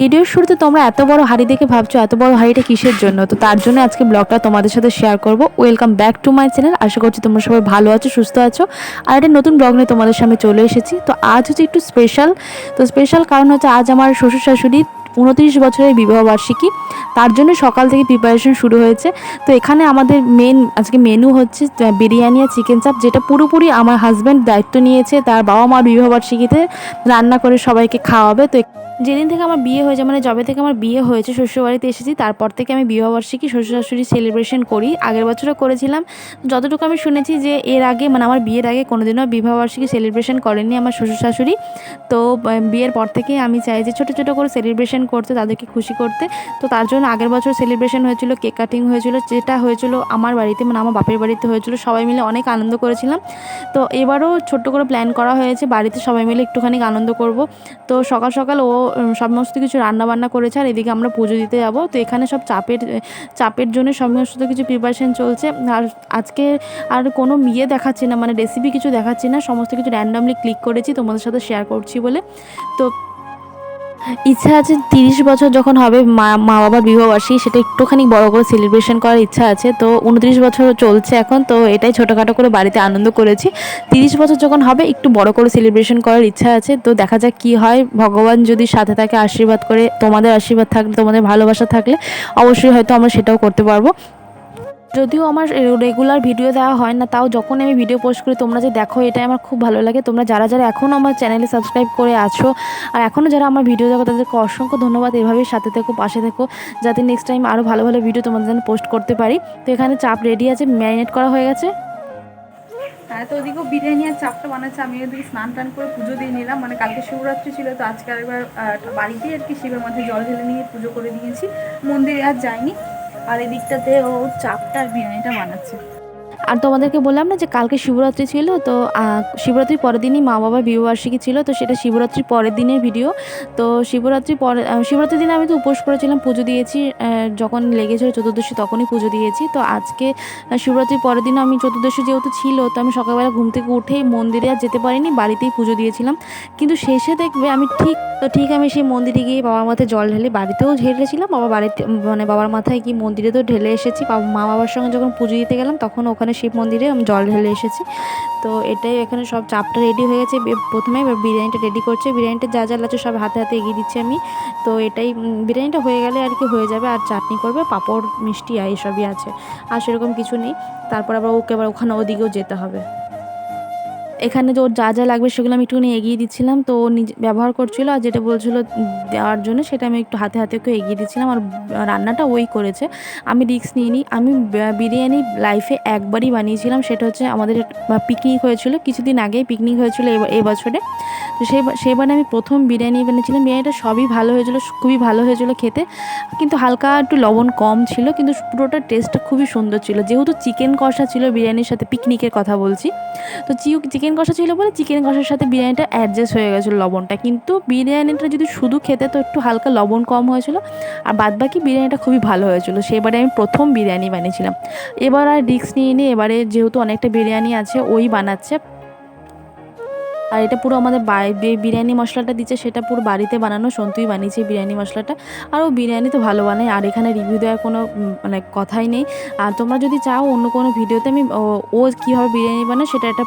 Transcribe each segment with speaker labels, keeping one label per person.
Speaker 1: ভিডিওর শুরুতে তোমরা এত বড় হাড়ি দেখে ভাবছ, এত বড় হাড়িটা কিসের জন্য? তো তার জন্য আজকে ব্লগটা তোমাদের সাথে শেয়ার করব। Welcome back to my channel আশা করছি তোমরা সবাই ভালো আছো, সুস্থ আছো। আর একটা নতুন ব্লগ নিয়ে তোমাদের সামনে চলে এসেছি। তো আজ হচ্ছে একটু স্পেশাল তো স্পেশাল কারণ হচ্ছে আজ আমার শ্বশুর শাশুড়ি উনত্রিশ বছরের বিবাহ বার্ষিকী। তার জন্য সকাল থেকে প্রিপারেশন শুরু হয়েছে। তো এখানে আমাদের মেন আজকে মেনু হচ্ছে বিরিয়ানি আর চিকেন চাপ যেটা পুরোপুরি আমার হাজব্যান্ড দায়িত্ব নিয়েছে। তার বাবা মার বিবাহ বার্ষিকীতে রান্না করে সবাইকে খাওয়াবে। তো যেদিন থেকে আমার বিয়ে হয়েছে মানে যবে থেকে আমার বিয়ে হয়েছে, শ্বশুরবাড়িতে এসেছি, তারপর থেকে আমি বিবাহবার্ষিকী শ্বশুর শাশুড়ি সেলিব্রেশন করি। আগের বছরও করেছিলাম। যতটুকু আমি শুনেছি যে এর আগে মানে আমার বিয়ের আগে কোনোদিনও বিবাহবার্ষিকী সেলিব্রেশন করেননি আমার শ্বশুর শাশুড়ি তো বিয়ের পর থেকে আমি চাই যে ছোটো ছোটো করে সেলিব্রেশন করতে, তাদেরকে খুশি করতে। তো তার জন্য আগের বছর সেলিব্রেশন হয়েছিল কেক কাটিং হয়েছিল, যেটা হয়েছিল আমার বাড়িতে মানে আমার বাপের বাড়িতে হয়েছিল, সবাই মিলে অনেক আনন্দ করেছিলাম। তো এবারও ছোট্ট করে প্ল্যান করা হয়েছে, বাড়িতে সবাই মিলে একটুখানি আনন্দ করব। তো সকাল সকাল ও সমস্ত কিছু রান্নাবান্না করেছে আর এদিকে আমরা পুজো দিতে যাব। তো এখানে সব চাপের চাপের জন্য সমস্ত কিছু প্রিপারেশন চলছে। আর আজকে আর কোনো ইয়ে দেখাচ্ছি না মানে রেসিপি কিছু দেখাচ্ছি না। সমস্ত কিছু র্যান্ডামলি ক্লিক করেছি, তোমাদের সাথে শেয়ার করছি বলে। তো ইচ্ছা আছে তিরিশ বছর যখন হবে মা মা বাবার বিবাহবার্ষিকী, সেটা একটুখানি বড় করে সেলিব্রেশন করার ইচ্ছা আছে। তো উনত্রিশ বছর চলছে এখন, তো এটাই ছোটোখাটো করে বাড়িতে আনন্দ করেছি। তিরিশ বছর যখন হবে, একটু বড় করে সেলিব্রেশন করার ইচ্ছা আছে। তো দেখা যাক কী হয়। ভগবান যদি সাথে থাকে, আশীর্বাদ করে, তোমাদের আশীর্বাদ থাকলে, তোমাদের ভালোবাসা থাকলে, অবশ্যই হয়তো আমরা সেটাও করতে পারব। যদিও আমার রেগুলার ভিডিও দেওয়া হয় না, তাও যখন আমি ভিডিও পোস্ট করি, তোমরা যে দেখো, এটাই আমার খুব ভালো লাগে। তোমরা যারা যারা এখনও আমার চ্যানেলে সাবস্ক্রাইব করে আছো, আর এখনও যারা আমার ভিডিও দেখো, তাদেরকে অসংখ্য ধন্যবাদ। এভাবেই সাথে থেকো, পাশে থেকো, যাতে নেক্সট টাইম আরও ভালো ভালো ভিডিও তোমাদের জন্য পোস্ট করতে পারি। তো এখানে চাপ রেডি আছে ম্যারিনেট করা হয়ে গেছে।
Speaker 2: হ্যাঁ তো ওদিকেও বিরিয়ানি আর চাপটা বানাচ্ছে আমি ওদিকে স্নান টান করে পুজো দিয়ে নিলাম। মানে কালকে শিবরাত্রি ছিল, তো আজকে আরেকবার বাড়িতেই আর কি শিবের মাথায় জল ঢেলে নিয়ে পুজো করে দিয়েছি। মন্দিরে আর যাইনি। আর এদিকটাতে ও চাপটা বিরিয়ানিটা বানাচ্ছে।
Speaker 1: আর তোমাদেরকে বললাম না যে কালকে শিবরাত্রি ছিল, তো শিবরাত্রির পরের দিনই মা বাবার বিবাহবার্ষিকী ছিল, তো সেটা শিবরাত্রির পরের দিনের ভিডিও তো শিবরাত্রি পরে শিবরাত্রির দিনে আমি তো উপোস করেছিলাম, পুজো দিয়েছি যখন লেগেছিল চতুর্দশী তখনই পুজো দিয়েছি। তো আজকে শিবরাত্রির পরের দিন আমি চতুর্দশী যেহেতু ছিল, তো আমি সকালবেলা ঘুম থেকে উঠেই মন্দিরে আর যেতে পারিনি, বাড়িতেই পুজো দিয়েছিলাম। কিন্তু শেষে দেখবে আমি ঠিক, তো ঠিক আমি সেই মন্দিরে গিয়ে বাবার মাথায় জল ঢেলে বাড়িতেও ঢেলেছিলাম, বাবা বাড়িতে মানে বাবার মাথায় গিয়ে মন্দিরে তো ঢেলে এসেছি মা বাবার সঙ্গে যখন পুজো দিতে গেলাম, তখন ওখানে শিব মন্দিরে আমি জল ঢেলে এসেছি। তো এটাই এখানে সব চাপটা রেডি হয়ে গেছে। প্রথমে এবার বিরিয়ানিটা রেডি করছে। বিরিয়ানিটা যা যা লাগছে সব হাতে হাতে এগিয়ে দিচ্ছি আমি। তো এটাই বিরিয়ানিটা হয়ে গেলে আর কি হয়ে যাবে। আর চাটনি করবে, পাঁপড়, মিষ্টি, আর এসবই আছে। আর সেরকম কিছু নেই। তারপর আবার ওকে আবার ওখানে ওদিকেও যেতে হবে। এখানে যে ওর যা যা লাগবে সেগুলো আমি একটুখানি এগিয়ে দিচ্ছিলাম। তো ও নিজে, ব্যবহার করছিল আর যেটা বলছিল দেওয়ার জন্য সেটা আমি একটু হাতে হাতে ওকে এগিয়ে দিচ্ছিলাম। আর রান্নাটা ওই করেছে। আমি রিস্ক নিইনি। আমি বিরিয়ানি লাইফে একবারই বানিয়েছিলাম। সেটা হচ্ছে আমাদের পিকনিক হয়েছিল। কিছুদিন আগেই পিকনিক হয়েছিল এই বছরে তো সেই সেবারে আমি প্রথম বিরিয়ানি বানিয়েছিলাম। বিরিয়ানিটা সবই ভালো হয়েছিল, খুবই ভালো হয়েছিল খেতে। কিন্তু হালকা একটু লবণ কম ছিল। কিন্তু পুরোটা টেস্টটা খুবই সুন্দর ছিল। যেহেতু চিকেন কষা ছিল বিরিয়ানির সাথে পিকনিকের কথা বলছি। তো চিউ চিকেন কষা ছিল বলে চিকেন কষার সাথে বিরিয়ানিটা অ্যাডজাস্ট হয়ে গেছিল লবণটা। কিন্তু বিরিয়ানিটা যদি শুধু খেতে তো একটু হালকা লবণ কম হয়েছিল, আর বাদ বাকি বিরিয়ানিটা খুবই ভালো হয়েছিল। সেবারে আমি প্রথম বিরিয়ানি বানিয়েছিলাম। এবার আর রিক্স নিয়ে নিয়ে এবারে যেহেতু অনেকটা বিরিয়ানি আছে, ওই বানাচ্ছে। আর এটা পুরো আমাদের বিরিয়ানি মশলাটা দিচ্ছে, সেটা পুরো বাড়িতে বানানো, সন্তুই বানিয়েছে বিরিয়ানি মশলাটা। আর ও বিরিয়ানি তো ভালো বানায়, আর এখানে রিভিউ দেওয়ার কোনো মানে কথাই নেই। আর তোমরা যদি চাও অন্য কোনো ভিডিওতে আমি, ও কীভাবে বিরিয়ানি বানায়, সেটা একটা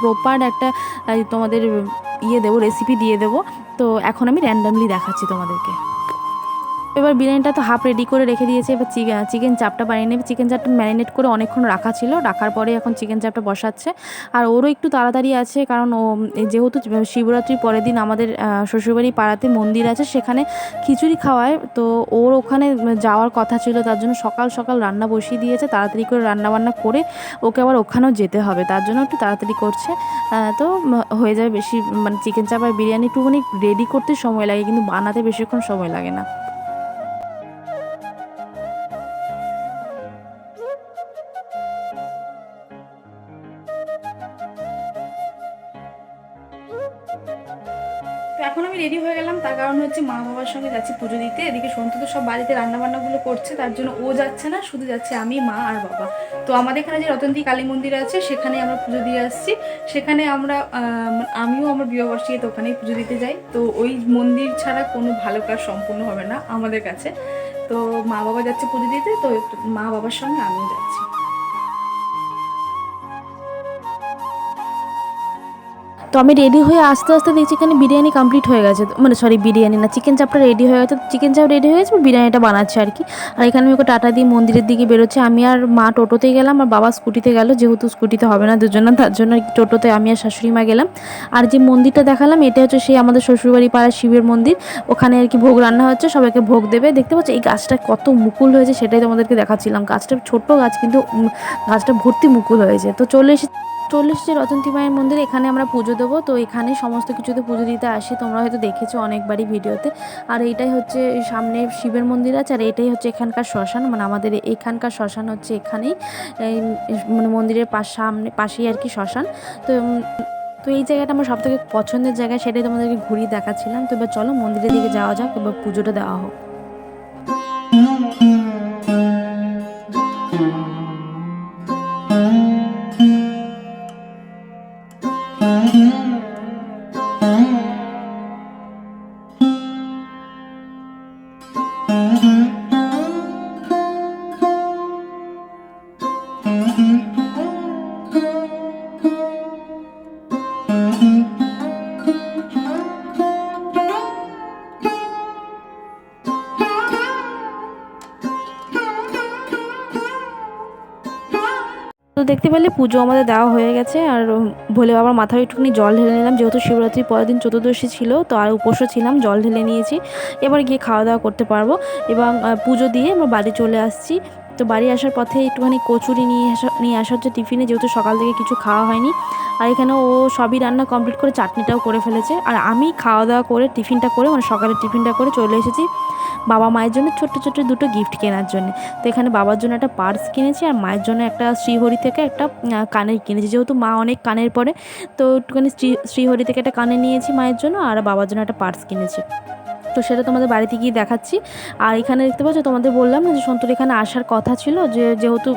Speaker 1: প্রপার একটা তোমাদের ইয়ে দেবো রেসিপি দিয়ে দেবো। তো এখন আমি র্যান্ডামলি দেখাচ্ছি তোমাদেরকে। এবার বিরিয়ানিটা তো হাফ রেডি করে রেখে দিয়েছে। এবার চিকেন চাপটা বানিয়ে নেবে। চিকেন চাপটা ম্যারিনেট করে অনেকক্ষণ রাখা ছিল। রাখার পরে এখন চিকেন চাপটা বসাচ্ছে। আর ওরও একটু তাড়াতাড়ি আছে, কারণ ও যেহেতু শিবরাত্রির পরের দিন আমাদের শ্বশুরবাড়ি পাড়াতে মন্দির আছে, সেখানে খিচুড়ি খাওয়ায়। তো ওর ওখানে যাওয়ার কথা ছিল, তার জন্য সকাল সকাল রান্না বসিয়ে দিয়েছে। তাড়াতাড়ি করে রান্না বান্না করে ওকে আবার ওখানেও যেতে হবে। তার জন্য একটু তাড়াতাড়ি করছে। তো হয়ে যাবে বেশি মানে চিকেন চাপ আর বিরিয়ানি একটুখানি রেডি করতে সময় লাগে, কিন্তু বানাতে বেশিক্ষণ সময় লাগে না। এখন আমি রেডি হয়ে গেলাম। তার কারণ
Speaker 2: হচ্ছে মা বাবার সঙ্গে যাচ্ছি পুজো দিতে। এদিকে সন্তু তো সব বাড়িতে রান্নাবান্নাগুলো করছে, তার জন্য ও যাচ্ছে না, শুধু যাচ্ছে আমি, মা আর বাবা। তো আমাদের এখানে যে রতন্তী কালী মন্দির আছে, সেখানে আমরা পুজো দিয়ে আসছি। সেখানে আমরা আমিও আমার বিবাহবার্ষিকীতে ওখানেই পুজো দিতে যাই। তো ওই মন্দির ছাড়া কোনো ভালো কাজ সম্পূর্ণ হবে না আমাদের কাছে। তো মা বাবা যাচ্ছে পুজো দিতে, তো মা বাবার সঙ্গে আমিও যাচ্ছি।
Speaker 1: তো আমি রেডি হয়ে আস্তে আস্তে দেখছি এখানে বিরিয়ানি কমপ্লিট হয়ে গেছে। মানে সরি বিরিয়ানি না চিকেন চাপটা রেডি হয়ে গেছে। চিকেন চাপ রেডি হয়ে গেছে বিরিয়ানিটা বানাচ্ছে আর কি। আর এখানে আমি টাটা দিয়ে মন্দিরের দিকে বেরোচ্ছে। আমি আর মা টোটোতে গেলাম, আর বাবা স্কুটিতে গেল। যেহেতু স্কুটিতে হবে না দুজনে, তার জন্য টোটোতে আমি আর শাশুড়ি মা গেলাম। আর যে মন্দিরটা দেখালাম, এটা হচ্ছে সেই আমাদের শ্বশুরবাড়ি পাড়ার শিবের মন্দির। ওখানে আর কি ভোগ রান্না হচ্ছে, সবাইকে ভোগ দেবে। দেখতে পাচ্ছ, এই গাছটা কত মুকুল হয়েছে, সেটাই তোমাদেরকে দেখাচ্ছিলাম। গাছটা ছোট্ট গাছ, কিন্তু গাছটা ভর্তি মুকুল হয়েছে। তো চলে এসে চলে এসেছি রতন্তী মায়ের মন্দির, এখানে আমরা পুজো দেবো। তো এখানে সমস্ত কিছুতে পুজো দিতে আসি। তোমরা হয়তো দেখেছ অনেকবারই ভিডিওতে। আর এইটাই হচ্ছে সামনে শিবের মন্দির আছে, আর এটাই হচ্ছে এখানকার শ্মশান। মানে আমাদের এখানকার শ্মশান হচ্ছে এখানেই। মানে মন্দিরের পাশ সামনে, পাশেই আর কি শ্মশান। তো তো এই জায়গাটা আমার সব থেকে পছন্দের জায়গা, সেটাই তোমাদেরকে ঘুরিয়ে দেখাচ্ছিলাম। তো এবার চলো মন্দিরের দিকে যাওয়া যাক, এবার পুজোটা দেওয়া হোক। তো দেখতে পেলে পুজো আমাদের দেওয়া হয়ে গেছে, আর ভোলে বাবার মাথায় একটুখানি জল ঢেলে নিলাম, যেহেতু শিবরাত্রির পরের দিন চতুর্দশী ছিল, তো আর উপোসও ছিলাম, জল ঢেলে নিয়েছি। এবার গিয়ে খাওয়া দাওয়া করতে পারব, এবং পুজো দিয়ে আমরা বাড়ি চলে আসছি। তো বাড়ি আসার পথে একটুখানি কচুরি নিয়ে আসা নিয়ে আসা হচ্ছে টিফিনে, যেহেতু সকাল থেকে কিছু খাওয়া হয়নি। আর এখানে ও সবই রান্না কমপ্লিট করে চাটনিটাও করে ফেলেছে, আর আমি খাওয়া দাওয়া করে টিফিনটা করে মানে সকালের টিফিনটা করে চলে এসেছি। বাবা মায়ের জন্য ছোট্ট ছোট্ট দুটো গিফট কেনার জন্য। তো এখানে বাবার জন্য একটা পার্স কিনেছি আর মায়ের জন্য একটা শ্রীহরি থেকে একটা কানের কিনেছি। যেহেতু মা অনেক কানের পরে, তো একটুখানি শ্রী, শ্রীহরি থেকে একটা কানে নিয়েছি মায়ের জন্য আর বাবার জন্য একটা পার্স কিনেছি। তো সেটা তোমাদের বাড়িতে গিয়ে দেখাচ্ছি। আর এখানে দেখতে পাচ্ছ, তোমাদের বললাম না যে সন্তুর এখানে আসার কথা ছিল যে যেহেতু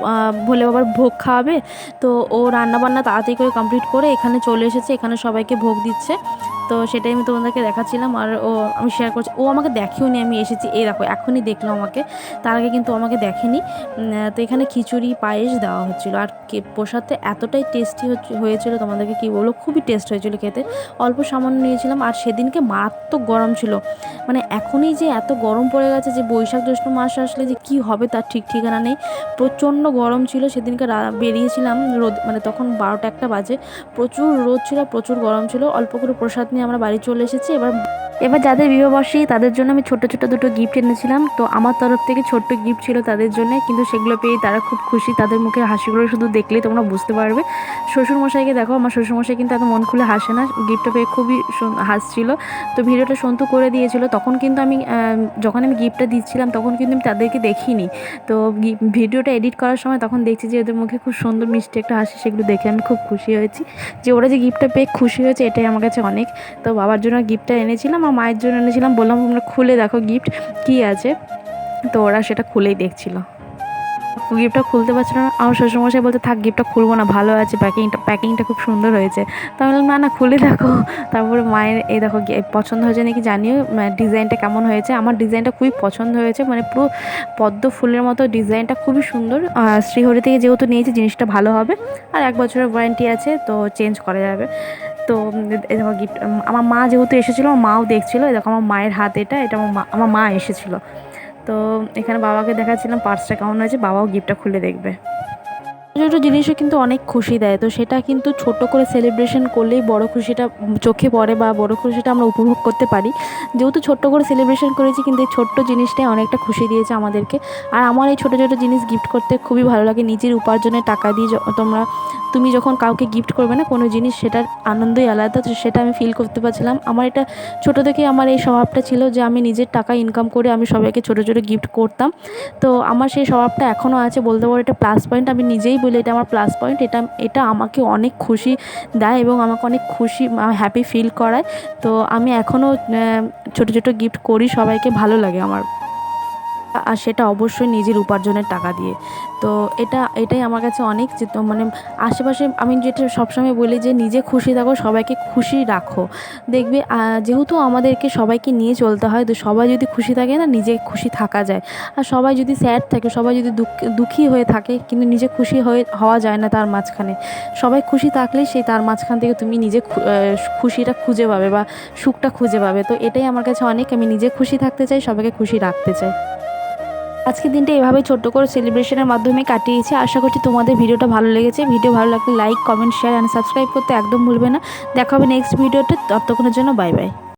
Speaker 1: ভোলে বাবার ভোগ খাওয়াবে, তো ও রান্নাবান্না তাড়াতাড়ি করে কমপ্লিট করে এখানে চলে এসেছে। এখানে সবাইকে ভোগ দিচ্ছে। তো সেটাই আমি তোমাদেরকে দেখাচ্ছিলাম আর ও, আমি শেয়ার করছি। ও আমাকে দেখেও নি আমি এসেছি। এই দেখো, এখনই দেখল আমাকে। তার আগে কিন্তু আমাকে দেখেনি। তো এখানে খিচুড়ি, পায়েস দেওয়া হচ্ছিল। আর প্রসাদটা এতটাই টেস্টি হয়েছিল তোমাদেরকে কি বলব? খুবই টেস্ট হয়েছিল খেতে। অল্প সামান্য নিয়েছিলাম। আর সেদিনকে মারাত্মক গরম ছিল। মানে এখনই যে এত গরম পড়ে গেছে যে বৈশাখ জ্যৈষ্ঠ মাস আসলে যে কি হবে তার ঠিক ঠিকানা নেই। প্রচণ্ড গরম ছিল। সেদিনকে বেরিয়েছিলাম রোদ মানে তখন বারোটা একটা বাজে। প্রচুর রোদ ছিল, প্রচুর গরম ছিল। অল্প করে প্রসাদ নিয়ে আমরা বাড়ি চলে এসেছি। এবার এবার যাদের বিবাহবার্ষিকী তাদের জন্য আমি ছোট ছোট দুটো গিফট এনেছিলাম। তো আমার তরফ থেকে ছোট্ট গিফট ছিল তাদের জন্য, কিন্তু সেগুলো পেয়ে তারা খুব খুশি। তাদের মুখে হাসিগুলো শুধু দেখলেই তোমরা বুঝতে পারবে। শ্বশুরমশাইকে দেখো, আমার শ্বশুরমশাই কিন্তু এত মন খুলে হাসে না। গিফটটা পেয়ে খুবই হাসছিল। তো ভিডিওটা সন্তু করে দিয়েছিল। তখন কিন্তু আমি যখন আমি গিফটটা দিচ্ছিলাম, তখন কিন্তু আমি তাদেরকে দেখিনি। তো ভিডিওটা এডিট করার সময় তখন দেখছি যে ওদের মুখে খুব সুন্দর মিষ্টি একটা হাসি, সেগুলো দেখে আমি খুব খুশি হয়েছি। যে ওরা যে গিফটটা পেয়ে খুশি হয়েছে, এটাই আমার কাছে অনেক। তো বাবার জন্য গিফটটা এনেছিলাম আর মায়ের জন্য এনেছিলাম। বললাম, তোমরা খুলে দেখো গিফট কী আছে। তো ওরা সেটা খুলেই দেখছিল। গিফটটা খুলতে পারছিল না। আমার শ্বশুরমশাই বলতে থাক, গিফটটা খুলবো না, ভালো আছে, প্যাকিংটা প্যাকিংটা খুব সুন্দর হয়েছে। তো আমি বললাম, না না, খুলে দেখো। তারপরে মায়ের, এই দেখো পছন্দ হয়েছে নাকি জানিও ডিজাইনটা কেমন হয়েছে। আমার ডিজাইনটা খুবই পছন্দ হয়েছে মানে পুরো পদ্ম ফুলের মতো ডিজাইনটা খুবই সুন্দর। শ্রীহরি থেকে যেহেতু নিয়েছি, জিনিসটা ভালো হবে। আর এক বছরের ওয়ারেন্টি আছে, তো চেঞ্জ করা যাবে। তো দেখো গিফট আমার মা যেহেতু এসেছিল, আমার মাও দেখছিলো দেখো আমার মায়ের হাত এটা এটা আমার মা আমার মা এসেছিল। তো, এখানে বাবাকে দেখাচ্ছিলাম, পার্সটা কেমন হয়েছে, বাবাও গিফটটা খুলে দেখবে। ছোটো ছোটো জিনিসও কিন্তু অনেক খুশি দেয়। তো সেটা কিন্তু ছোট করে সেলিব্রেশন করলেই বড় খুশিটা চোখে পড়ে বা বড় খুশিটা আমরা উপভোগ করতে পারি। যেহেতু ছোট্ট করে সেলিব্রেশন করেছি কিন্তু এই ছোট্ট জিনিসটাই অনেকটা খুশি দিয়েছে আমাদেরকে। আর আমার এই ছোটো ছোটো জিনিস গিফট করতে খুবই ভালো লাগে। নিজের উপার্জনের টাকা দিয়ে তোমরা, তুমি যখন কাউকে গিফট করবে না, কোনো জিনিস সেটার আনন্দই আলাদা। তো সেটা আমি ফিল করতে পারছিলাম। আমার এটা ছোটো থেকে আমার এই স্বভাবটা ছিল যে আমি নিজের টাকা ইনকাম করে আমি সবাইকে ছোটো ছোটো গিফট করতাম। তো আমার সেই স্বভাবটা এখনও আছে। বলতে পারো এটা প্লাস পয়েন্ট আমি নিজেই হলে এটা আমার প্লাস পয়েন্ট এটা এটা আমাকে অনেক খুশি দেয় এবং আমাকে অনেক খুশি হ্যাপি ফিল করায়। তো আমি এখনও ছোটো ছোটো গিফট করি, সবাইকে ভালো লাগে আমার। আর সেটা অবশ্যই নিজের উপার্জনের টাকা দিয়ে। তো এটা, এটাই আমার কাছে অনেক মানে আশেপাশে আমি যেটা সবসময় বলি যে, নিজে খুশি থাকো, সবাইকে খুশি রাখো। দেখবে যেহেতু আমাদেরকে সবাইকে নিয়ে চলতে হয়, তো সবাই যদি খুশি থাকে না, নিজে খুশি থাকা যায়। আর সবাই যদি স্যাড থাকে, সবাই যদি দুঃখ হয়ে থাকে, কিন্তু নিজে খুশি হয়ে, হওয়া যায় না তার মাঝখানে। সবাই খুশি থাকলেই সেই তার মাঝখান থেকে তুমি নিজে খুশিটা খুঁজে পাবে বা সুখটা খুঁজে পাবে। তো এটাই আমার কাছে অনেক, আমি নিজে খুশি থাকতে চাই, সবাইকে খুশি রাখতে চাই। আজকের দিনটা এভাবে ছোট্ট করে সেলিব্রেশনের মাধ্যমে কাটিয়েছি। আশা করছি তোমাদের ভিডিওটা ভালো লেগেছে। ভিডিও ভালো লাগলে like comment share and subscribe করতে একদম ভুলবে না। দেখা হবে নেক্সট ভিডিওটা ততক্ষণের জন্য বাই বাই